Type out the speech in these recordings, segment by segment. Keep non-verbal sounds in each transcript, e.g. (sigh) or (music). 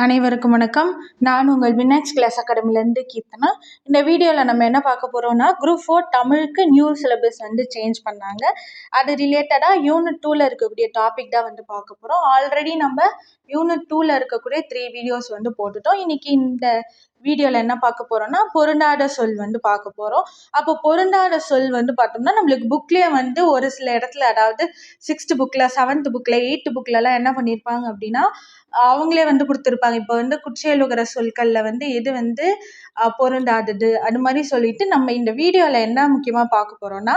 அனைவருக்கும் வணக்கம். நான் உங்கள் வினாக்ஸ் கிளாஸ் அகாடமிலேருந்து கீர்த்தனா. இந்த வீடியோவில் நம்ம என்ன பார்க்க போகிறோம்னா குரூப் ஃபோர் தமிழுக்கு நியூ சிலபஸ் வந்து சேஞ்ச் பண்ணாங்க. அது ரிலேட்டடாக யூனிட் டூவில் இருக்கக்கூடிய டாபிக் தான் வந்து பார்க்க போகிறோம் ஆல்ரெடி நம்ம யூனிட் டூவில் இருக்கக்கூடிய த்ரீ வீடியோஸ் வந்து போட்டுட்டோம். இன்றைக்கி இந்த வீடியோவில் என்ன பார்க்க போகிறோம்னா பொருந்தாத சொல் வந்து பார்க்க போகிறோம் அப்போ பொருந்தாத சொல் வந்து பார்த்தோம்னா நம்மளுக்கு புக்லேயே வந்து ஒரு சில இடத்துல அதாவது சிக்ஸ்த்து புக்கில் செவன்த் புக்கில் எயித்து புக்கிலலாம் என்ன பண்ணியிருப்பாங்க அப்படின்னா அவங்களே வந்து கொடுத்துருப்பாங்க. இப்போ வந்து குற்றியலுகிற சொற்களில் வந்து எது வந்து பொருந்தாதது. அது மாதிரி சொல்லிட்டு நம்ம இந்த வீடியோவில் என்ன முக்கியமாக பார்க்க போகிறோம்னா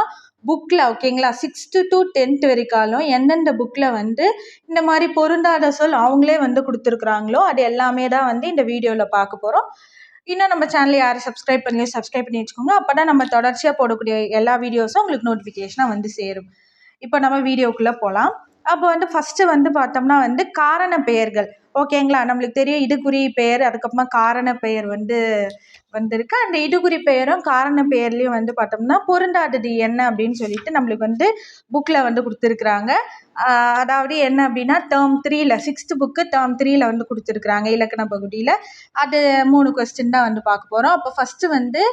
புக்கில் ஓகேங்களா சிக்ஸ்த்து டு டென்த் வரைக்காலும் எந்தெந்த புக்கில் வந்து இந்த மாதிரி பொருந்தாத சொல் அவங்களே வந்து கொடுத்துருக்குறாங்களோ அது எல்லாமே தான் வந்து இந்த வீடியோவில் பார்க்க போகிறோம் இன்னும் நம்ம சேனலை யாரும் சப்ஸ்கிரைப் பண்ணி சப்ஸ்கிரைப் பண்ணி வச்சுக்கோங்க. அப்போ தான் நம்ம தொடர்ச்சியாக போடக்கூடிய எல்லா வீடியோஸும் உங்களுக்கு நோட்டிஃபிகேஷனாக வந்து சேரும். இப்போ நம்ம வீடியோக்குள்ளே போகலாம் அப்போ வந்து ஃபஸ்ட்டு வந்து பார்த்தோம்னா வந்து காரண பெயர்கள் ஓகேங்களா? நம்மளுக்கு தெரியும் இடுகுறி பெயர் அதுக்கப்புறமா காரண பெயர் வந்து வந்திருக்கு. அந்த இடுகுறி பெயரும் காரண பெயர்லேயும் வந்து பார்த்தோம்னா பொருந்தாதது என்ன அப்படின்னு சொல்லிட்டு நம்மளுக்கு வந்து புக்கில் வந்து கொடுத்துருக்குறாங்க. அதாவது என்ன அப்படின்னா டேர்ம் த்ரீல சிக்ஸ்த்து புக்கு டேர்ம் த்ரீல வந்து கொடுத்துருக்குறாங்க இலக்கண பகுதியில். அது மூணு கொஸ்டின் தான் வந்து பார்க்க போகிறோம் அப்போ ஃபஸ்ட்டு வந்து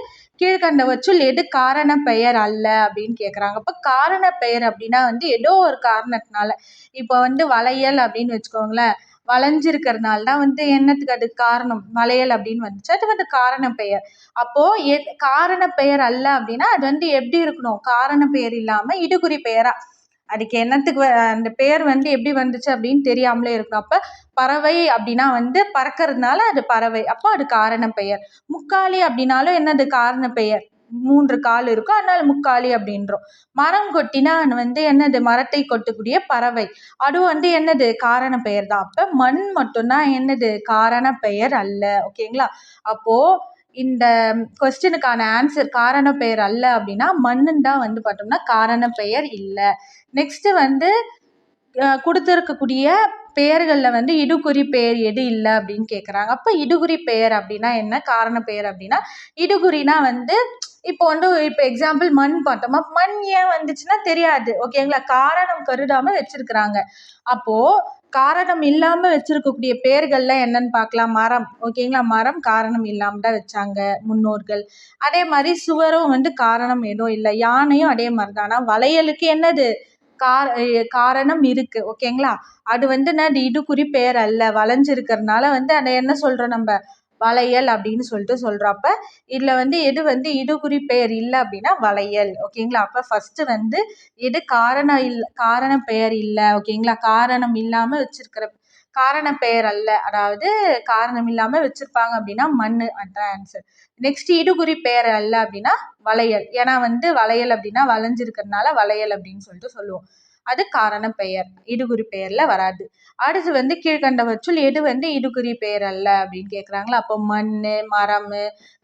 கீழ்கண்டவற்றுள் எது காரண பெயர் அல்ல அப்படின்னு கேட்குறாங்க அப்போ காரண பெயர் அப்படின்னா வந்து ஏதோ ஒரு காரணத்தினால. இப்போ வந்து வளையல் அப்படின்னு வச்சுக்கோங்களேன். வளைஞ்சிருக்கிறதுனால தான் வந்து என்னத்துக்கு அது காரணம்? வளையல் அப்படின்னு வந்துச்சு. அது வந்து காரண பெயர் அப்போது எ காரண பெயர் அல்ல அப்படின்னா அது வந்து எப்படி இருக்கணும்? காரண பெயர் இல்லாமல் இடுகுறி பெயரா. அதுக்கு என்னத்துக்கு அந்த பெயர் வந்து எப்படி வந்துச்சு அப்படின்னு தெரியாமலே இருக்கணும். அப்போ பறவை அப்படின்னா வந்து பறக்கிறதுனால அது பறவை. அப்போ அது காரண பெயர் முக்காலி அப்படின்னாலும் என்னது காரண பெயர் மூன்று கால் இருக்கும் அதனால் முக்காலி அப்படின்றோம். மரம் கொட்டினா வந்து என்னது? மரத்தை கொட்டக்கூடிய பறவை. அது வந்து என்னது? காரண பெயர் தான். அப்போ மண் மட்டும்தான் என்னது? காரண பெயர் அல்ல. ஓகேங்களா அப்போது இந்த கொஸ்டினுக்கான ஆன்சர் காரண பெயர் அல்ல அப்படின்னா மண்ணுன்னு தான் வந்து பார்த்தோம்னா காரண பெயர் இல்லை. நெக்ஸ்ட்டு வந்து கொடுத்துருக்கக்கூடிய பெயர்களில் வந்து இடுகுறி பெயர் எது இல்லை அப்படின்னு கேட்குறாங்க அப்போ இடுகுறி பெயர் அப்படின்னா என்ன? காரண பெயர் அப்படின்னா இடுகுறினா வந்து இப்போ வந்து இப்போ எக்ஸாம்பிள் மண் பார்த்தோமா? மண் ஏன் வந்துச்சுன்னா தெரியாது. ஓகேங்களா காரணம் கருதாமல் வச்சிருக்கிறாங்க. அப்போது காரணம் இல்லாமல் வச்சிருக்கக்கூடிய பெயர்கள்லாம் என்னன்னு பார்க்கலாம். மரம். ஓகேங்களா மரம் காரணம் இல்லாமல் தான் வச்சாங்க முன்னோர்கள். அதே மாதிரி சுவரும் வந்து காரணம் எதுவும் இல்லை. யானையும் அதே மாதிரி தான். ஆனால் வளையலுக்கு என்னது? கார காரணம் இருக்கு. ஓகேங்களா அது வந்து என்ன இடுக்குறி பெயர் அல்ல. வளைஞ்சிருக்கிறதுனால வந்து அதை என்ன சொல்கிறோம் நம்ம? வளையல் அப்படின்னு சொல்லிட்டு சொல்கிறப்ப இதில் வந்து எது வந்து இடுகுறி பெயர் இல்லை அப்படின்னா வளையல் ஓகேங்களா அப்போ ஃபஸ்ட்டு வந்து எது காரணம் இல் காரண பெயர் இல்லை ஓகேங்களா காரணம் இல்லாமல் வச்சுருக்கிற காரண பெயர் அல்ல அதாவது காரணம் இல்லாமல் வச்சுருப்பாங்க அப்படின்னா மண் அதான் ஆன்சர் நெக்ஸ்ட் இடுகுறி பெயர் அல்ல அப்படின்னா வளையல் ஏன்னா வந்து வளையல் அப்படின்னா வளைஞ்சிருக்கிறதுனால வளையல் அப்படின்னு சொல்லிட்டு சொல்லுவோம். அது காரண பெயர். இடுகுறி பெயரில் வராது. அடுத்து வந்து கீழ்கண்டவற்றுள் எது வந்து இடுகுறி பெயர் அல்ல அப்படின்னு கேட்குறாங்களா அப்போ மண் மரம்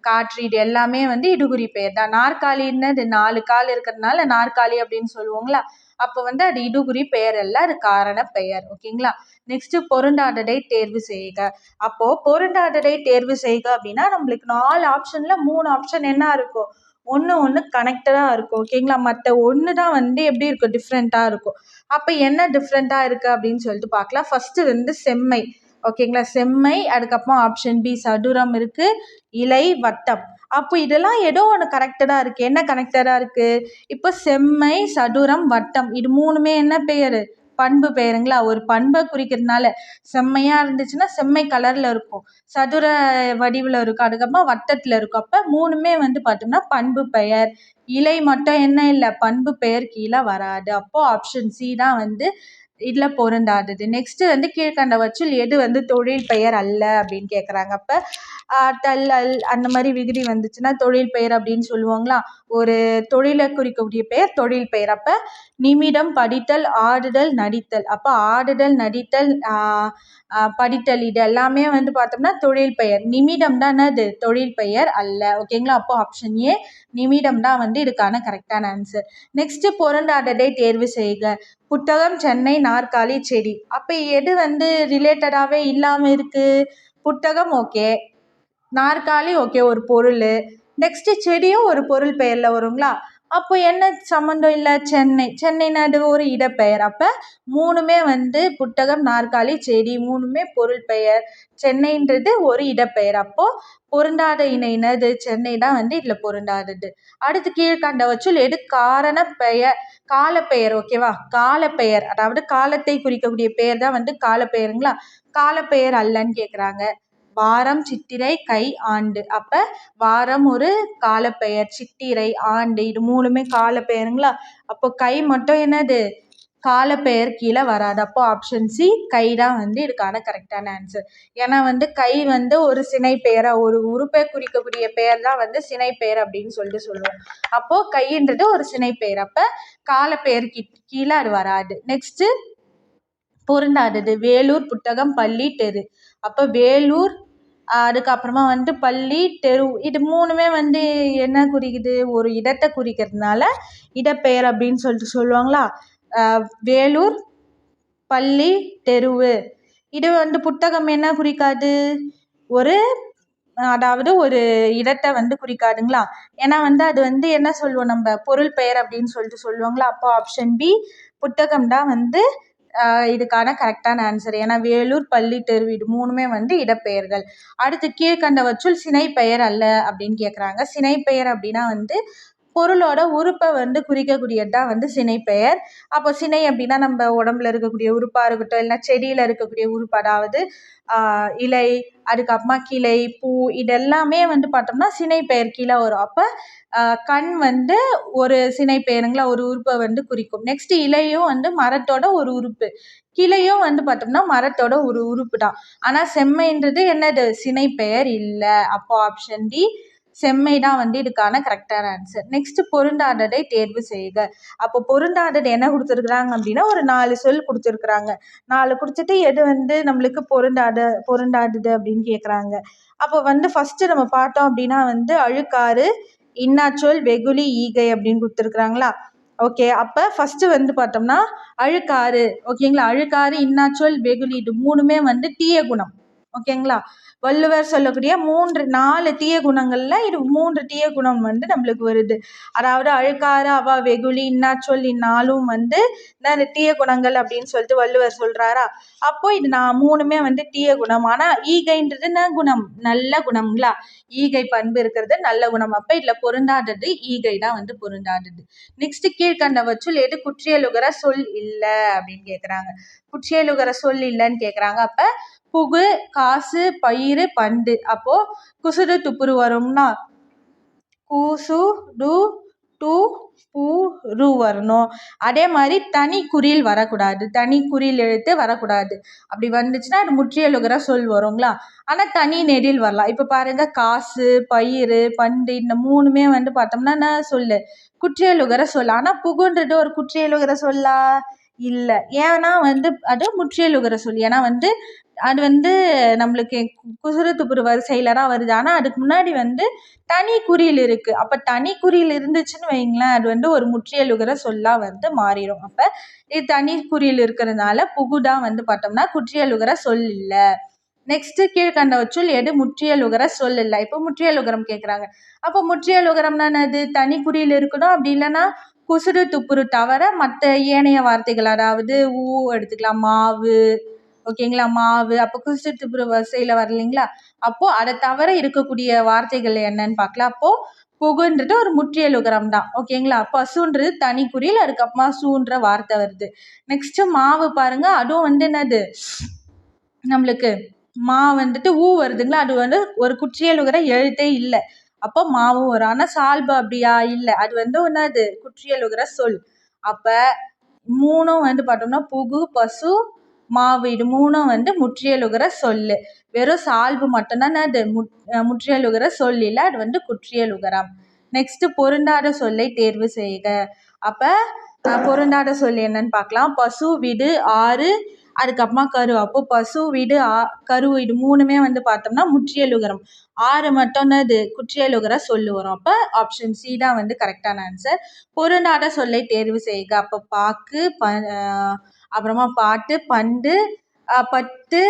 காற்று இது எல்லாமே வந்து இடுகுறி பெயர் தான். நாற்காலின்னு அது நாலு கால் இருக்கிறதுனால நாற்காலி அப்படின்னு சொல்லுவோங்களா? அப்போ வந்து அது இடுகுறி பெயர் அல்ல அது காரண பெயர். ஓகேங்களா? நெக்ஸ்ட் பொருந்தாததை தேர்வு செய்க. அப்போ பொருந்தாததை தேர்வு செய்க அப்படின்னா நம்மளுக்கு நாலு ஆப்ஷன்ல மூணு ஆப்ஷன் என்ன இருக்கும் ஒன்று ஒன்று கனெக்டடாக இருக்கும். ஓகேங்களா மற்ற ஒன்று தான் வந்து எப்படி இருக்கும்? டிஃப்ரெண்ட்டாக இருக்கும். அப்போ என்ன டிஃப்ரெண்ட்டாக இருக்குது அப்படின்னு சொல்லிட்டு பார்க்கலாம். ஃபஸ்ட்டு வந்து செம்மை. ஓகேங்களா செம்மை அதுக்கப்புறம் ஆப்ஷன் பி சதுரம் இருக்குது இலை வட்டம். அப்போ இதெல்லாம் ஏதோ ஒன்று கனெக்டடாக இருக்குது என்ன கனெக்டடாக இருக்குது இப்போ செம்மை சதுரம் வட்டம். இது மூணுமே என்ன பெயர் பண்பு பெயருங்களா? ஒரு பண்பை குறிக்கிறதுனால செம்மையாக இருந்துச்சுன்னா செம்மை கலரில் இருக்கும். சதுர வடிவில் இருக்கும். அதுக்கப்புறம் வட்டத்தில் இருக்கும். அப்போ மூணுமே வந்து பார்த்தோம்னா பண்பு பெயர். இலை மட்டும் என்ன இல்லை பண்பு பெயர் கீழே வராது. அப்போது ஆப்ஷன் சி தான் வந்து இதில் பொருந்தாதது. நெக்ஸ்ட்டு வந்து கீழ்கண்டவற்றில் எது வந்து தொழில் பெயர் அல்ல அப்படின்னு கேட்குறாங்க அப்போ டல் அல் அந்த மாதிரி விகுதி வந்துச்சுன்னா தொழில் பெயர் அப்படின்னு சொல்லுவாங்களா? ஒரு தொழிலை குறிக்கக்கூடிய பெயர் தொழில் பெயர். அப்போ நிமிடம் படித்தல் ஆடுதல் நடித்தல். அப்போ ஆடுதல் நடித்தல் படித்தல் இது எல்லாமே வந்து பார்த்தோம்னா தொழில் பெயர். நிமிடம் தான் அது தொழில் பெயர் அல்ல. ஓகேங்களா அப்போ ஆப்ஷன் ஏ நிமிடம் தான் வந்து இதுக்கான கரெக்டான ஆன்சர் நெக்ஸ்ட்டு பொருந்தாததை தேர்வு செய்க. புத்தகம் சென்னை நாற்காலி செடி. அப்போ எது வந்து ரிலேட்டடாகவே இல்லாமல் இருக்குது புத்தகம் ஓகே நாற்காலி ஓகே ஒரு பொருள். நெக்ஸ்ட்டு செடியும் ஒரு பொருள் பெயரில் வருங்களா? அப்போ என்ன சம்மந்தம் இல்லை? சென்னை. சென்னை நடுவு ஒரு இடப்பெயர். அப்போ மூணுமே வந்து புத்தகம் நாற்காலி செடி மூணுமே பொருள் பெயர். சென்னைன்றது ஒரு இடப்பெயர். அப்போது பொருந்தாத இணை என்னது? சென்னை தான் வந்து இதில் பொருந்தாதது. அடுத்து கீழ்கண்ட வச்சுள் எது காரண பெயர் காலப்பெயர் ஓகேவா காலப்பெயர். அதாவது காலத்தை குறிக்கக்கூடிய பெயர் தான் வந்து காலப்பெயருங்களா? காலப்பெயர் அல்லன்னு கேட்குறாங்க வாரம் சித்திரை கை ஆண்டு. அப்போ வாரம் ஒரு காலப்பெயர் சித்திரை ஆண்டு. இது மூணுமே காலப்பெயருங்களா? அப்போ கை மட்டும் என்னது? காலப்பெயர் கீழே வராது. அப்போ ஆப்ஷன் சி கை தான் வந்து இதுக்கான கரெக்டான ஆன்சர் ஏன்னா வந்து கை வந்து ஒரு சினை பெயராக ஒரு உறுப்பை குறிக்கக்கூடிய பெயர் தான் வந்து சினை பெயர் அப்படின்னு சொல்லிட்டு சொல்லுவோம். அப்போது கைன்றது ஒரு சினை பெயர் அப்போ காலப்பெயர் கி கீழே அது வராது. நெக்ஸ்ட்டு பொருந்தாதது. வேலூர் புத்தகம் பள்ளி தெரு. அப்போ வேலூர் அதுக்கப்புறமா வந்துட்டு பள்ளி தெரு இது மூணுமே வந்து என்ன குறிக்குது? ஒரு இடத்தை குறிக்கிறதுனால இடப்பெயர் அப்படின்னு சொல்லிட்டு சொல்லுவாங்களா? வேலூர் பள்ளி தெருவு. இது வந்து புத்தகம் என்ன குறிக்காது? ஒரு அதாவது ஒரு இடத்தை வந்து குறிக்காதுங்களா? ஏன்னா வந்து அது வந்து என்ன சொல்லுவோம் நம்ம? பொருள் பெயர் அப்படின்னு சொல்லிட்டு சொல்லுவாங்களா? அப்போ ஆப்ஷன் பி புத்தகம் தான் வந்து இதுக்கான கரெக்டான ஆன்சர் ஏன்னா வேலூர் பள்ளி தெரு இது மூணுமே வந்து இடப்பெயர்கள். அடுத்து கீழ்கண்டவற்றுள் சினை பெயர் அல்ல அப்படின்னு கேட்குறாங்க சினை பெயர் அப்படின்னா வந்து பொருளோட உறுப்பை வந்து குறிக்கக்கூடியது தான் வந்து சினைப்பெயர் அப்போ சினை அப்படின்னா நம்ம உடம்புல இருக்கக்கூடிய உறுப்பாக இருக்கட்டும் இல்லைனா செடியில் இருக்கக்கூடிய உறுப்பு அதாவது இலை அதுக்கப்புறமா கிளை பூ இதெல்லாமே வந்து பார்த்தோம்னா சினைப்பெயர் கீழே வரும். அப்போ கண் வந்து ஒரு சினைப்பெயருங்களா ஒரு உறுப்பை வந்து குறிக்கும். நெக்ஸ்ட் இலையும் வந்து மரத்தோட ஒரு உறுப்பு. கிளையும் வந்து பார்த்தோம்னா மரத்தோட ஒரு உறுப்பு தான். ஆனால் செம்மைன்றது என்னது? சினைப்பெயர் இல்லை. அப்போ ஆப்ஷன் டி செம்மை தான் வந்து இதுக்கான கரெக்டான ஆன்சர் நெக்ஸ்ட் பொருந்தாததை தேர்வு செய்க. அப்போ பொருந்தாதது என்ன கொடுத்துருக்குறாங்க அப்படின்னா ஒரு நாலு சொல் கொடுத்துருக்குறாங்க. நாலு கொடுத்துட்டு எது வந்து நம்மளுக்கு பொருந்தாத பொருந்தாதது அப்படின்னு கேட்குறாங்க அப்போ வந்து ஃபஸ்ட்டு நம்ம பார்த்தோம் அப்படின்னா வந்து அழுக்காறு இன்னாச்சொல் வெகுளி ஈகை அப்படின்னு கொடுத்துருக்குறாங்களா? ஓகே அப்போ ஃபஸ்ட்டு வந்து பார்த்தோம்னா அழுக்காறு. ஓகேங்களா அழுக்காறு இன்னாச்சொல் வெகுளி இது மூணுமே வந்து தீய குணம். ஓகேங்களா வள்ளுவர் சொல்லக்கூடிய மூன்று நாலு தீய குணங்களில் இது மூன்று தீய குணம் வந்து நம்மளுக்கு வருது. அதாவது அழுக்காறு அவா வெகுளி இன்னா சொல்லினாலும் இந்நாளும் வந்து இந்த தீய குணங்கள் அப்படின்னு சொல்லிட்டு வள்ளுவர் சொல்கிறாரா அப்போ இது நான் மூணுமே வந்து தீய குணம். ஆனால் ஈகைன்றது என்ன குணம்? நல்ல குணம்ங்களா? ஈகை பண்பு இருக்கிறது நல்ல குணம். அப்போ இதில் பொருந்தாதது ஈகை தான் வந்து பொருந்தாதது. நெக்ஸ்ட் கீழ்கண்டவற்றுள் எது குற்றியலுகிற சொல் இல்லை அப்படின்னு கேட்குறாங்க குற்றியலுகிற சொல் இல்லைன்னு கேட்குறாங்க அப்போ புகு காசு பயிறு பண்டு. அப்போ குசுடு துப்புரு வரும்னா கூசு டு டு பூ ரு வரணும். அதே மாதிரி தனி குறியில் வரக்கூடாது. தனி குறியில் எழுத்து வரக்கூடாது. அப்படி வந்துச்சுன்னா அது முற்றியலுகிற சொல் வருங்களா? ஆனால் தனி நெடில் வரலாம். இப்போ பாருங்க காசு பயிறு பண்டு இந்த மூணுமே வந்து பார்த்தோம்னா நான் சொல்லு? குற்றியலுகிற சொல். ஆனால் புகுன்றது ஒரு குற்றியலுகிற சொல்லா? இல்லை. ஏன்னா வந்து அது முற்றியலுகிற சொல். ஏன்னா வந்து அது வந்து நம்மளுக்கு குசுறு துப்புரு வரிசையில் தான் வருது. ஆனால் அதுக்கு முன்னாடி வந்து தனி குறியில் இருக்குது அப்போ தனி குறியில் இருந்துச்சுன்னு வைங்களேன் அது வந்து ஒரு முற்றியலுகிற சொல்லாக வந்து மாறிடும். அப்போ இது தனி குறியில் இருக்கிறதுனால புகுதான் வந்து பார்த்தோம்னா குற்றியலுகிற சொல் இல்லை. நெக்ஸ்ட்டு கீழ்கண்டவற்றுள் எது முற்றியலுகிற சொல் இல்லை. இப்போ முற்றியலுகரம் கேட்குறாங்க அப்போ முற்றியலுகரம்னா என்னது? தனி குறியில் இருக்கணும். அப்படி இல்லைன்னா குசுறு துப்புரு தவிர மற்ற ஏனைய வார்த்தைகள் அதாவது ஊ எடுத்துக்கலாம். மாவு ஓகேங்களா? மாவு அப்போ குசித்துப்புற வரிசையில் வரலைங்களா? அப்போது அதை தவிர இருக்கக்கூடிய வார்த்தைகள் என்னன்னு பார்க்கலாம். அப்போது புகுன்றது ஒரு முற்றியலுகரம் தான். ஓகேங்களா? பசுன்றது தனி குறியில் அதுக்கப்புறமா சூன்ற வார்த்தை வருது. நெக்ஸ்ட்டு மாவு பாருங்க. அதுவும் வந்து என்னது? நம்மளுக்கு மா வந்துட்டு ஊ வருதுங்களா? அது வந்து ஒரு குற்றியலுகிற எழுத்தே இல்லை. அப்போ மாவும் வரும். ஆனால் சால்பு அப்படியா? இல்லை. அது வந்து என்னது? குற்றியலுகிற சொல். அப்போ மூணும் வந்து பார்த்தோம்னா புகு பசு மாவு இது மூணும் வந்து முற்றியலுகிற சொல்லு. வெறும் சால்பு மட்டும்தான் அது முற் முற்றியலுகிற சொல் இல்லை அது வந்து குற்றியலுகரம் நெக்ஸ்ட்டு பொருந்தாத சொல்லை தேர்வு செய்க. அப்போ பொருந்தாத சொல் என்னன்னு பார்க்கலாம் பசு விடு ஆறு அதுக்கப்புறமா கரு அப்போ பசு வீடு ஆ கரு இது மூணுமே வந்து பார்த்தோம்னா முற்றியலுகரம் ஆறு மட்டும்னா இது குற்றியலுகர சொல்லு வரும். அப்போ ஆப்ஷன் சி தான் வந்து கரெக்டான ஆன்சர் பொருந்தாத சொல்லை தேர்வு செய்க. அப்போ பாக்கு ப அப்புறமா பாட்டு பண்டு பட்டு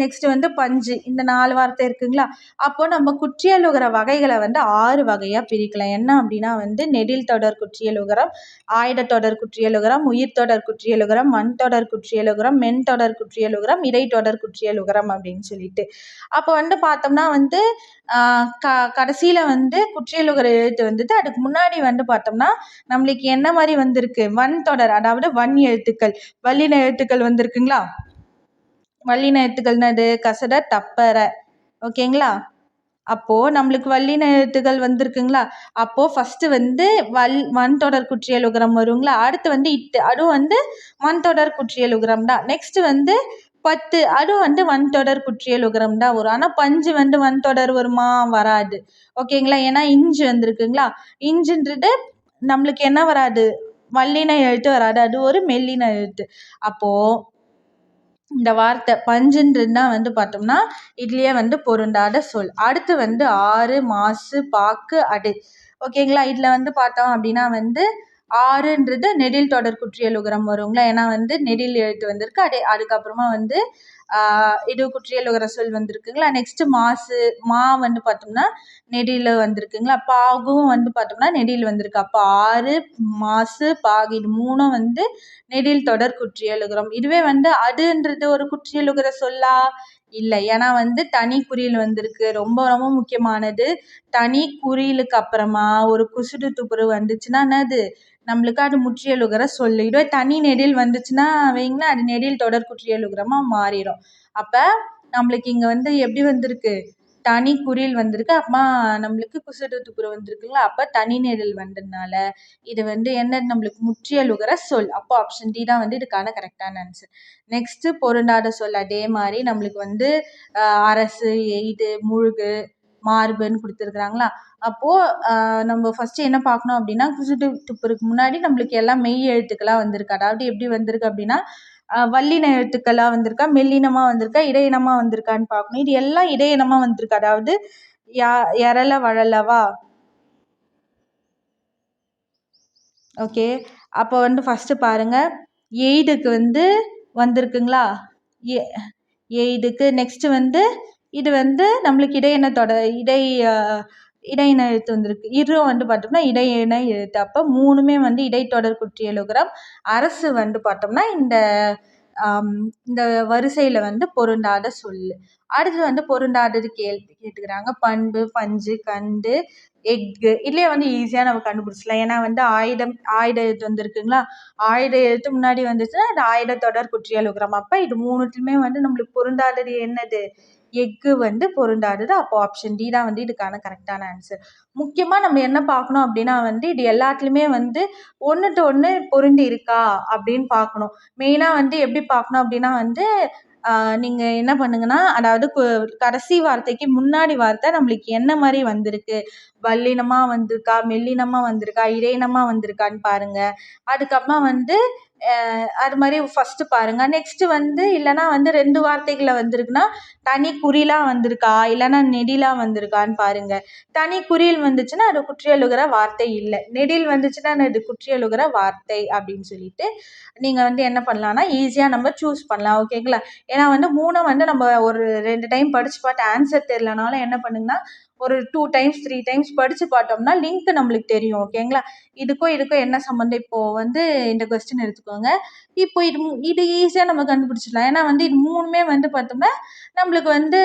நெக்ஸ்ட் வந்து பஞ்சு இந்த நாலு வார்த்தை இருக்குங்களா? அப்போ நம்ம குற்றியலுகர வகைகளை வந்து ஆறு வகையாக பிரிக்கலாம். என்ன அப்படின்னா வந்து நெடில் தொடர் குற்றியலுகரம் ஆயுட தொடர் குற்றியலுகரம் உயிர் தொடர் குற்றியலுகரம் மண் தொடர் குற்றியலுகரம் மென் தொடர் குற்றியலுகரம் இடைத்தொடர் குற்றியலுகரம் அப்படின்னு சொல்லிட்டு. அப்போ வந்து பார்த்தோம்னா வந்து க கடைசியில் வந்து குற்றியலுகர எழுத்து வந்துட்டு அதுக்கு முன்னாடி வந்து பார்த்தோம்னா நம்மளுக்கு என்ன மாதிரி வந்திருக்கு? வன் தொடர் அதாவது வன் எழுத்துக்கள் வல்லின எழுத்துக்கள் வந்திருக்குங்களா? வல்லின எழுத்துக்கள் என்னது கசட தப்பற. ஓகேங்களா? அப்போது நம்மளுக்கு வல்லின எழுத்துக்கள் வந்திருக்குங்களா? அப்போது ஃபஸ்ட்டு வந்து வல் மண் தொடர் குற்றியல் உகரம் வருங்களா? அடுத்து வந்து இட்டு அதுவும் வந்து மண் தொடர் குற்றியல் தான். நெக்ஸ்ட்டு வந்து பத்து அதுவும் வந்து வன் தொடர் குற்றியல் உகரம் தான் வரும். ஆனால் பஞ்சு வந்து வன் தொடர் வருமா? வராது. ஓகேங்களா? ஏன்னா இஞ்சு வந்திருக்குங்களா? இஞ்சுன்றது நம்மளுக்கு என்ன வராது? வல்லின எழுத்து வராது. அது ஒரு மெல்லின எழுத்து. அப்போது இந்த வார்த்தை பஞ்சுன்றது வந்து பார்த்தோம்னா இதுலேயே வந்து பொருந்தாத சொல். அடுத்து வந்து ஆறு மாசு பாக்கு அடு. ஓகேங்களா இதில் வந்து பார்த்தோம் அப்படின்னா வந்து ஆறுன்றது நெடில் தொடர் குற்றியல் உகரம் வருங்களா ஏன்னா வந்து நெடில் எழுத்து வந்திருக்கு. அதே அதுக்கப்புறமா வந்து இது குற்றியல் சொல் வந்திருக்குங்களா? நெக்ஸ்ட்டு மாசு மா வந்து பார்த்தோம்னா நெடியில் வந்திருக்குங்களா? பாகும் வந்து பார்த்தோம்னா நெடியில் வந்திருக்கு. அப்போ ஆறு மாசு பாகு இது மூணும் வந்து நெடில் தொடர் குற்றியலுகரம் இதுவே வந்து அதுன்றது ஒரு குற்றியல் சொல்லா இல்லை. ஏன்னா வந்து தனி குறியில் வந்திருக்கு. ரொம்ப ரொம்ப முக்கியமானது தனி குறியிலுக்கு அப்புறமா ஒரு குசுடு துப்புரு வந்துச்சுன்னா என்னது? நம்மளுக்கு அது முற்றியலுகர சொல் இதுவே தனி நெடில் வந்துச்சுன்னா வைங்களேன் அது நெடில் தொடர் குற்றியலுகரமாக மாறிடும். அப்போ நம்மளுக்கு இங்கே வந்து எப்படி வந்திருக்கு? தனி குரில் வந்திருக்கு. அப்புறமா நம்மளுக்கு குசுடு துப்புரு வந்திருக்குங்களா? அப்போ தனி நிழல் வந்ததுனால இது வந்து என்ன நம்மளுக்கு முற்றியலுகர சொல். அப்போ ஆப்ஷன் டி தான் வந்து இதுக்கான கரெக்டான ஆன்சர் நெக்ஸ்ட்டு பொருந்தாத சொல். அதே மாதிரி நம்மளுக்கு வந்து அரசு இது முழுகு மார்புன்னு கொடுத்துருக்குறாங்களா? அப்போது நம்ம ஃபஸ்ட்டு என்ன பார்க்கணும் அப்படின்னா குசுட்டு துப்புறதுக்கு முன்னாடி நம்மளுக்கு எல்லாம் மெய் எழுத்துக்களாக வந்திருக்கு. அதாவது எப்படி வந்திருக்கு அப்படின்னா வல்லின எழுத்துக்களாக வந்திருக்கா மெல்லினமாக வந்திருக்கா இடையினமாக வந்திருக்கான்னு பார்க்கணும் இது எல்லாம் இடையினமாக வந்திருக்கு. அதாவது யா எரல வழலவா ஓகே. அப்போ வந்து ஃபஸ்ட்டு பாருங்கள் எய்டுக்கு வந்து வந்திருக்குங்களா? எ எய்டுக்கு நெக்ஸ்ட்டு வந்து இது வந்து நம்மளுக்கு இடையினத்தோட இடை இடையின எழுத்து வந்திருக்கு. இரும் வந்து பார்த்தோம்னா இடையின எழுத்து. அப்போ மூணுமே வந்து இடைத்தொடர் குற்றியலுகரம் அரசு வந்து பார்த்தோம்னா இந்த இந்த வரிசையில் வந்து பொருந்தாத சொல் அடுத்து வந்து பொருந்தாதது கேள்வி கேட்டுக்கிறாங்க. பண்பு பஞ்சு கண்டு எக்கு இதுலேயே வந்து ஈஸியாக நம்ம கண்டுபிடிச்சிடலாம். ஏன்னா வந்து ஆயுதம் ஆயுத எழுத்து வந்திருக்குங்களா? ஆயுத எழுத்து முன்னாடி வந்துச்சுன்னா அது ஆயுத தொடர் குற்றியலுகரம் அப்போ இது மூணுத்துலையுமே வந்து நம்மளுக்கு பொருந்தாதது என்னது? எக்கு வந்து பொருந்தாதது அப்போ ஆப்ஷன் டி தான் வந்து இதுக்கான கரெக்டான ஆன்சர் முக்கியமாக நம்ம என்ன பார்க்கணும் அப்படின்னா வந்து இது எல்லாத்துலேயுமே வந்து ஒன்றுட்டு ஒன்று பொருந்தி இருக்கா அப்படின்னு பார்க்கணும். மெயினாக வந்து எப்படி பார்க்கணும் அப்படின்னா வந்து நீங்கள் என்ன பண்ணுங்கன்னா அதாவது கடைசி வார்த்தைக்கு முன்னாடி வார்த்தை நம்மளுக்கு என்ன மாதிரி வந்திருக்கு? வல்லினமாக வந்திருக்கா மெல்லினமாக வந்திருக்கா இடையினமாக வந்திருக்கான்னு பாருங்கள் அதுக்கப்புறமா வந்து அது மாதிரி ஃபஸ்ட்டு பாருங்கள் நெக்ஸ்ட்டு வந்து இல்லைனா வந்து ரெண்டு வார்த்தைகளில் வந்திருக்குன்னா தனி குறிலாக வந்திருக்கா இல்லைனா நெடிலாக வந்திருக்கான்னு பாருங்கள் தனி குறியில் வந்துச்சுன்னா அது குற்றியலுகிற வார்த்தை இல்லை. நெடில் வந்துச்சுன்னா அது குற்றியலுகிற வார்த்தை அப்படின்னு சொல்லிட்டு நீங்கள் வந்து என்ன பண்ணலான்னா ஈஸியாக நம்ம சூஸ் பண்ணலாம். ஓகேங்களா ஏன்னா வந்து மூணை வந்து நம்ம ஒரு ரெண்டு டைம் படித்து பார்த்து ஆன்சர் தெரிலனாலும் என்ன பண்ணுங்கன்னா ஒரு டூ டைம்ஸ் த்ரீ டைம்ஸ் படித்து பார்த்தோம்னா லிங்க் நம்மளுக்கு தெரியும் ஓகேங்களா இதுக்கும் இதுக்கும் என்ன சம்மந்தம் இப்போது வந்து இந்த கொஸ்டின் எடுத்துக்கோங்க. இப்போ இது இது ஈஸியாக நம்ம கண்டுபிடிச்சிடலாம். ஏன்னா வந்து இது மூணுமே வந்து பார்த்தோம்னா நம்மளுக்கு வந்து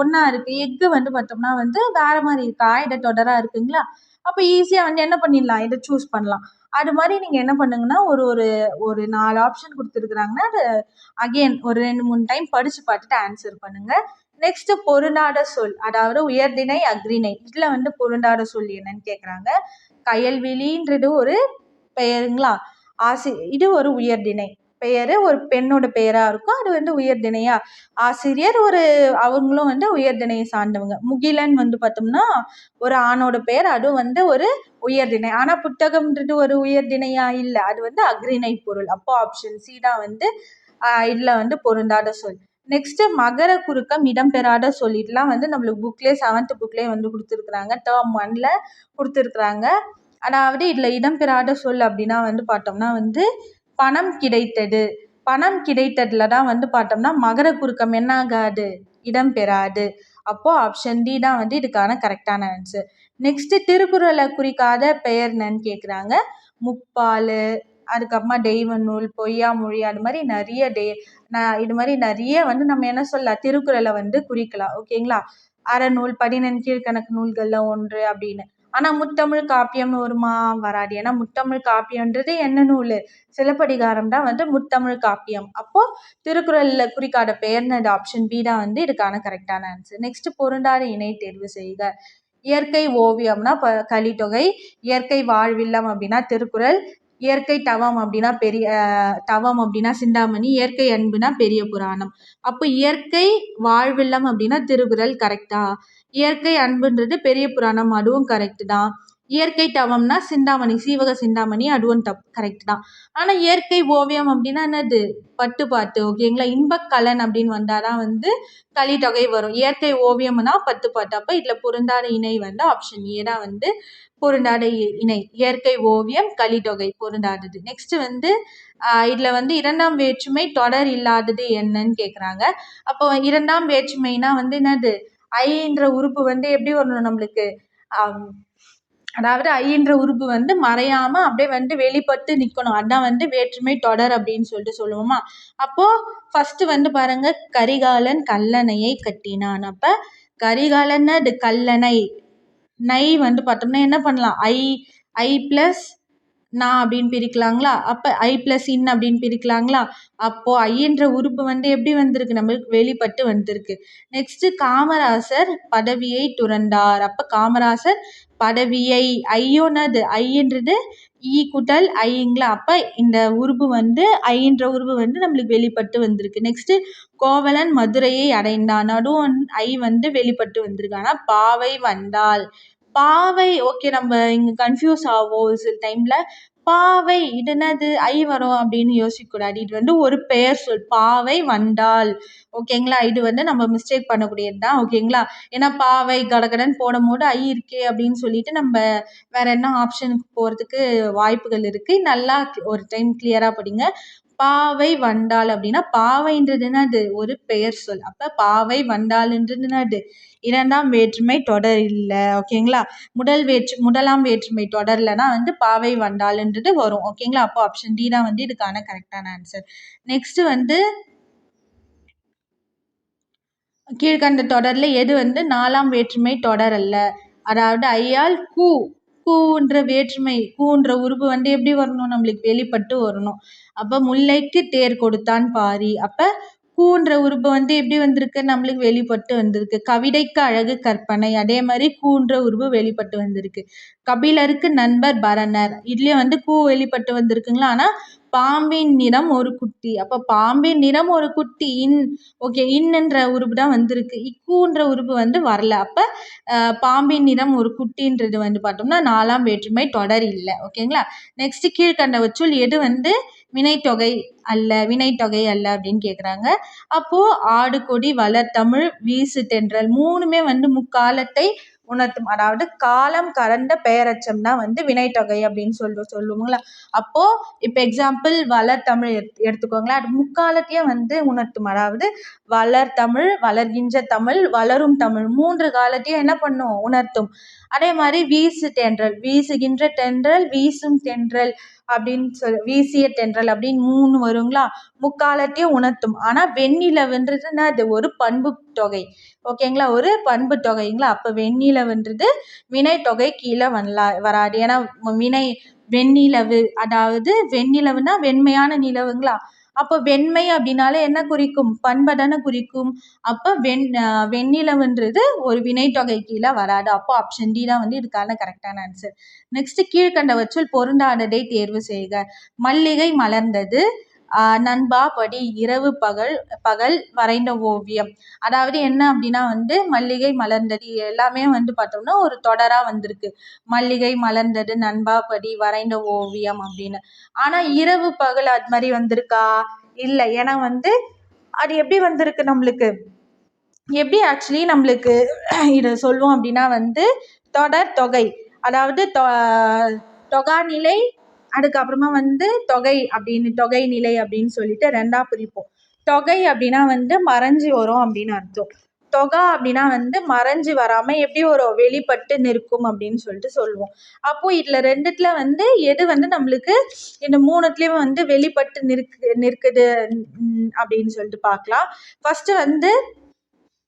ஒன்றா இருக்குது எக்கு வந்து பார்த்தோம்னா வந்து வேறு மாதிரி இருக்குது ஆயுத தொடராக இருக்குங்களா? அப்போ ஈஸியாக வந்து என்ன பண்ணிடலாம்? இதை சூஸ் பண்ணலாம். அது மாதிரி நீங்கள் என்ன பண்ணுங்கன்னா ஒரு ஒரு ஒரு நாலு ஆப்ஷன் கொடுத்துருக்குறாங்கன்னா அது அகெயின் ஒரு ரெண்டு மூணு டைம் படித்து பார்த்துட்டு ஆன்சர் பண்ணுங்கள் நெக்ஸ்ட்டு பொருந்தாத சொல் அதாவது உயர்திணை அக்ரிணை இதில் வந்து பொருந்தாத சொல் என்னன்னு கேட்குறாங்க கயல்விழின்றது ஒரு பெயருங்களா? ஆசி இது ஒரு உயர்திணை. பெயர் ஒரு பெண்ணோட பெயராக இருக்கும். அது வந்து உயர்திணையா. ஆசிரியர் ஒரு அவங்களும் வந்து உயர்திணையை சார்ந்தவங்க. முகிலன் வந்து பார்த்தோம்னா ஒரு ஆணோட பெயர் அதுவும் வந்து ஒரு உயர்திணை. ஆனால் புத்தகம்ன்றது ஒரு உயர்திணையா இல்லை. அது வந்து அக்ரிணை பொருள். அப்போ ஆப்ஷன் சி தான் வந்து இதில் வந்து பொருந்தாத சொல். நெக்ஸ்ட்டு மகர குறுக்கம் இடம்பெறாத சொல்லிட்டுலாம் வந்து நம்மளுக்கு புக்லேயே செவன்த் புக்லேயே வந்து கொடுத்துருக்குறாங்க. டேர்ம் ஒன்ல கொடுத்துருக்குறாங்க. அதாவது இதில் இடம்பெறாத சொல் அப்படின்னா வந்து பார்த்தோம்னா வந்து பணம் கிடைத்தது. பணம் கிடைத்ததுல தான் வந்து பார்த்தோம்னா மகர குறுக்கம் என்ன ஆகாது இடம் பெறாது. அப்போது ஆப்ஷன் டி தான் வந்து இதுக்கான கரெக்டான ஆன்சர் நெக்ஸ்ட்டு திருக்குறளை குறிக்காத பெயர் என்னன்னு கேட்குறாங்க முப்பால் அதுக்கப்புறமா தெய்வ நூல் பொய்யா மொழி அது மாதிரி நிறைய டே நான் இது மாதிரி நிறைய வந்து நம்ம என்ன சொல்லலாம் திருக்குறளை வந்து குறிக்கலாம். ஓகேங்களா அறநூல் பதினெண் கீழ்கணக்கு நூல்களில் ஒன்று அப்படின்னு. ஆனால் முத்தமிழ் காப்பியம்னு வருமா வராது. ஏன்னா முத்தமிழ் காப்பியம்ன்றது என்ன நூல்? சிலப்பதிகாரம் தான் வந்து முத்தமிழ் காப்பியம். அப்போது திருக்குறளில் குறிக்காத பெயர்னது ஆப்ஷன் பி தான் வந்து இதுக்கான கரெக்டான ஆன்சர் நெக்ஸ்ட் பொருந்தாத இணை தேர்வு செய்க. இயற்கை ஓவியம்னா ப கலித்தொகை இயற்கை வாழ்வில்லம் அப்படின்னா திருக்குறள் இயற்கை தவம் அப்படின்னா பெரிய தவம் அப்படின்னா சிந்தாமணி இயற்கை அன்புனா பெரிய புராணம். அப்போ இயற்கை வாழ்வில்லம் அப்படின்னா திருக்குறள் கரெக்டா இயற்கை அன்புன்றது பெரிய புராணம் அதுவும் கரெக்டு தான். இயற்கை தவம்னா சிந்தாமணி சீவக சிந்தாமணி அதுவும் தப் கரெக்ட் தான். ஆனால் இயற்கை ஓவியம் அப்படின்னா என்னது? பட்டு பாட்டு ஓகேங்களா இன்பக்கலன் அப்படின்னு வந்தால் தான் வந்து கலித்தொகை வரும். இயற்கை ஓவியம்னா பத்து பாட்டு. அப்போ இதில் பொருந்தாத இணை வந்து ஆப்ஷன் ஏ தான் வந்து பொருந்தாத இணை இயற்கை ஓவியம் கலித்தொகை பொருந்தாதது. நெக்ஸ்ட் வந்து இதில் வந்து இரண்டாம் வேற்றுமை தொடர் இல்லாதது என்னன்னு கேட்குறாங்க அப்போ இரண்டாம் வேற்றுமைனா வந்து என்னது? ஐன்ற உறுப்பு வந்து எப்படி வரணும் நம்மளுக்கு? அதாவது ஐன்ற உறுப்பு வந்து மறையாமல் அப்படியே வந்து வெளிப்பட்டு நிற்கணும் அதான் வந்து வேற்றுமை தொடர் அப்படின்னு சொல்லிட்டு சொல்லுவோமா? அப்போது ஃபஸ்ட்டு வந்து பாருங்க கரிகாலன் கல்லணையை கட்டினான். அப்போ கரிகாலன் அது கல்லணை. நை வந்து பார்த்தோம்னா என்ன பண்ணலாம்? ஐ ஐ ப்ளஸ் நான் அப்படின்னு பிரிக்கலாங்களா? அப்போ ஐ ப்ளஸ் இன் அப்படின்னு பிரிக்கலாங்களா? அப்போது ஐன்ற உறுப்பு வந்து எப்படி வந்திருக்கு? நம்மளுக்கு வெளிப்பட்டு வந்திருக்கு. நெக்ஸ்ட்டு காமராசர் பதவியை துறந்தார். அப்போ காமராசர் பதவியை ஐயோனது ஐன்றது ஈ குட்டல் ஐங்களா? அப்போ இந்த உருபு வந்து ஐன்ற உருபு வந்து நம்மளுக்கு வெளிப்பட்டு வந்திருக்கு. நெக்ஸ்ட்டு கோவலன் மதுரையை அடைந்தான். அதுவும் ஐ வந்து வெளிப்பட்டு வந்திருக்கு ஆனால் பாவை வந்தாள். பாவை ஓகே நம்ம இங்கே கன்ஃபியூஸ் ஆகும் சில டைமில் பாவை இது என்னது? ஐ வரும் அப்படின்னு யோசிக்கக்கூடாது இது வந்து ஒரு பெயர் சொல். பாவை வண்டால் ஓகேங்களா இது வந்து நம்ம மிஸ்டேக் பண்ணக்கூடியது தான். ஓகேங்களா ஏன்னா பாவை கடகடன் போடும் போது ஐ இருக்கே அப்படின்னு சொல்லிட்டு நம்ம வேற என்ன ஆப்ஷனுக்கு போகிறதுக்கு வாய்ப்புகள் இருக்குது நல்லா ஒரு டைம் கிளியராக படிங்க. பாவை வண்டாள் அப்படின்னா பாவைன்றது என்னது? ஒரு பெயர் சொல். அப்போ பாவை வண்டாள்ன்றது என்னது? இரண்டாம் வேற்றுமை தொடர் இல்லை. ஓகேங்களா முதல் வேற்று முதலாம் வேற்றுமை தொடர்லனா வந்து பாவை வண்டாள்ன்றது வரும். ஓகேங்களா அப்போ ஆப்ஷன் டி தான் வந்து இதுக்கான கரெக்டான ஆன்சர் நெக்ஸ்ட் வந்து கீழ்கண்ட தொடரில் எது வந்து நாலாம் வேற்றுமை தொடர் அல்ல? அதாவது ஐயால் கூ கூன்ற வேற்றுமை கூன்ற உருவு வந்து எப்படி வரணும்? நம்மளுக்கு வெளிப்பட்டு வரணும். அப்போ முல்லைக்கு தேர் கொடுத்தான் பாரி. அப்போ கூன்ற உருபு வந்து எப்படி வந்திருக்கு? நம்மளுக்கு வெளிப்பட்டு வந்திருக்கு. கவிதைக்கு அழகு கற்பனை. அதே மாதிரி கூன்ற உருவு வெளிப்பட்டு வந்திருக்கு. கபிலருக்கு நண்பர் பரணர். இதுலேயும் வந்து கூ வெளிப்பட்டு வந்திருக்குங்களா? ஆனால் பாம்பின் நிறம் ஒரு குட்டி. அப்போ பாம்பின் நிறம் ஒரு குட்டி இன் ஓகே இன்னுன்ற உறுப்பு தான் வந்திருக்கு. இக்கூன்ற உறுப்பு வந்து வரல. அப்போ பாம்பின் நிறம் ஒரு குட்டின்றது வந்து பார்த்தோம்னா நாலாம் வேற்றுமை தொடர் இல்லை. ஓகேங்களா? நெக்ஸ்ட் கீழ்கண்ட வச்சுள் எது வந்து வினைத்தொகை அல்ல வினைத்தொகை அல்ல அப்படின்னு கேட்குறாங்க அப்போது ஆடு கொடி வளர் தமிழ் வீசு தென்றல் மூணுமே வந்து முக்காலத்தை உணர்த்தும். அதாவது காலம் கடந்த பெயரச்சம் தான் வந்து வினைத்தொகை அப்படின்னு சொல்லி சொல்லுவோங்களா அப்போது இப்போ எக்ஸாம்பிள் வளர் தமிழ் எடுத்து எடுத்துக்கோங்களேன். அது முக்காலத்தையே வந்து உணர்த்தும். அதாவது வளர் தமிழ் வளர்கின்ற தமிழ் வளரும் தமிழ் மூன்று காலத்தையும் என்ன பண்ணும்? உணர்த்தும். அதே மாதிரி வீசு தென்றல் வீசுகின்ற தென்றல் வீசும் தென்றல். அப்படின்னு சொல் வீசிய தென்றல் அப்படின்னு மூணு வருங்களா? முக்காலத்தையும் உணர்த்தும். ஆனால் வெண்ணிலவுன்றதுன்னா அது ஒரு பண்பு தொகை. ஓகேங்களா? ஒரு பண்பு தொகைங்களா? அப்போ வெண்ணிலவுன்றது வினை தொகை கீழே வரலா வராது. ஏன்னா வினை வெண்ணிலவு அதாவது வெண்ணிலவுனா வெண்மையான நிலவுங்களா? அப்போ வெண்மை அப்படின்னாலே என்ன குறிக்கும்? பண்பை தானே குறிக்கும்? அப்போ வெண் வெண்ணிலவுன்றது ஒரு வினைத்தொகை கீழே வராது. அப்போ ஆப்ஷன் டி தான் வந்து இதுக்கான கரெக்டான ஆன்சர் நெக்ஸ்ட் கீழ்கண்டவற்றில் பொருந்தாததை தேர்வு செய்க. மல்லிகை மலர்ந்தது. நண்பா படி இரவு பகல் பகல் வரைந்த ஓவியம். அதாவது என்ன அப்படின்னா வந்து மல்லிகை மலர்ந்தது எல்லாமே வந்து பார்த்தோம்னா ஒரு தொடராக வந்திருக்கு. மல்லிகை மலர்ந்தது நண்பா படி வரைந்த ஓவியம் அப்படின்னு. ஆனால் இரவு பகல் அது மாதிரி வந்திருக்கா? இல்லை. ஏன்னா வந்து அது எப்படி வந்திருக்கு நம்மளுக்கு? எப்படி ஆக்சுவலி நம்மளுக்கு (clears throat) இதை சொல்லுவோம் அப்படின்னா வந்து தொடர் தொகை. அதாவது தொ தொகாநிலை அதுக்கப்புறமா வந்து தொகை அப்படின்னு தொகை நிலை அப்படின்னு சொல்லிட்டு ரெண்டாக பிரிப்போம். தொகை அப்படின்னா வந்து மறைஞ்சு வரும் அப்படின்னு அர்த்தம். தொகை அப்படின்னா வந்து மறைஞ்சு வராமல் எப்படி வரும் வெளிப்பட்டு நிற்கும் அப்படின்னு சொல்லிட்டு சொல்லுவோம். அப்போது இதில் ரெண்டுத்துல வந்து எது வந்து நம்மளுக்கு இந்த மூணுத்துலேயும் வந்து வெளிப்பட்டு நிற்கு நிற்குது அப்படின்னு சொல்லிட்டு பார்க்கலாம். ஃபஸ்ட்டு வந்து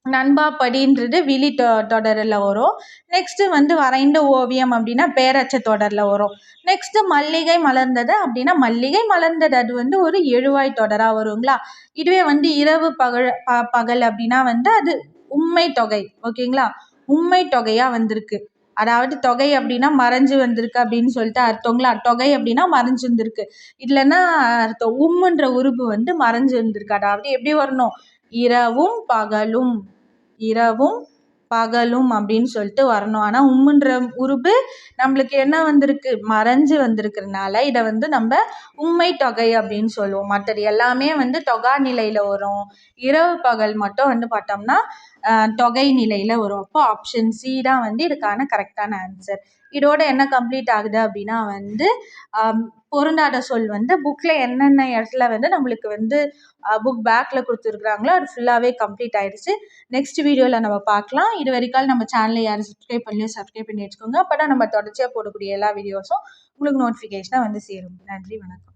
நண்பா படின்றது விழி தொ தொடரில் வரும். நெக்ஸ்ட்டு வந்து வரைந்த ஓவியம் அப்படின்னா பேரச்ச தொடரில் வரும். நெக்ஸ்ட்டு மல்லிகை மலர்ந்தது அப்படின்னா மல்லிகை மலர்ந்தது. அது வந்து ஒரு எழுவாய் தொடராக வருங்களா? இதுவே வந்து இரவு பகல் ப பகல் அப்படின்னா வந்து அது உண்மை தொகை ஓகேங்களா? உண்மை தொகையாக வந்திருக்கு. அதாவது தொகை அப்படின்னா மறைஞ்சு வந்திருக்கு அப்படின்னு சொல்லிட்டு அர்த்தங்களா? தொகை அப்படின்னா மறைஞ்சு வந்திருக்கு. இல்லைன்னா அர்த்தம் உம்முன்ற உருபு வந்து மறைஞ்சு வந்திருக்கு. அதாவது எப்படி வரணும்? இரவும் பகலும். இரவும் பகலும் அப்படின்னு சொல்லிட்டு வரணும். ஆனால் உம்முன்ற உருபு நம்மளுக்கு என்ன வந்திருக்கு? மறைஞ்சு வந்திருக்கிறதுனால இதை வந்து நம்ம உண்மை தொகை அப்படின்னு சொல்லுவோம். மற்றது எல்லாமே வந்து தொகா நிலையில் வரும். இரவு பகல் மட்டும் வந்து பார்த்தோம்னா தொகை நிலையில் வரும். அப்போ ஆப்ஷன் சி தான் வந்து இதுக்கான கரெக்டான ஆன்சர் இதோட என்ன கம்ப்ளீட் ஆகுது அப்படின்னா வந்து பொருந்தாத சொல் வந்து புக்கில் என்னென்ன இடத்துல வந்து நம்மளுக்கு வந்து புக் பேக்கில் கொடுத்துருக்குறாங்களோ அது ஃபுல்லாகவே கம்ப்ளீட் ஆயிடுச்சு. நெக்ஸ்ட் வீடியோவில் நம்ம பார்க்கலாம். இது வரைக்கும் நம்ம சேனலை யாரும் சப்ஸ்கிரைப் பண்ணலையோ சப்ஸ்கிரைப் பண்ணி வச்சுக்கோங்க. அப்போ தான் நம்ம தொடர்ச்சியாக போடக்கூடிய எல்லா வீடியோஸும் உங்களுக்கு நோட்டிஃபிகேஷனாக வந்து சேரும். நன்றி வணக்கம்.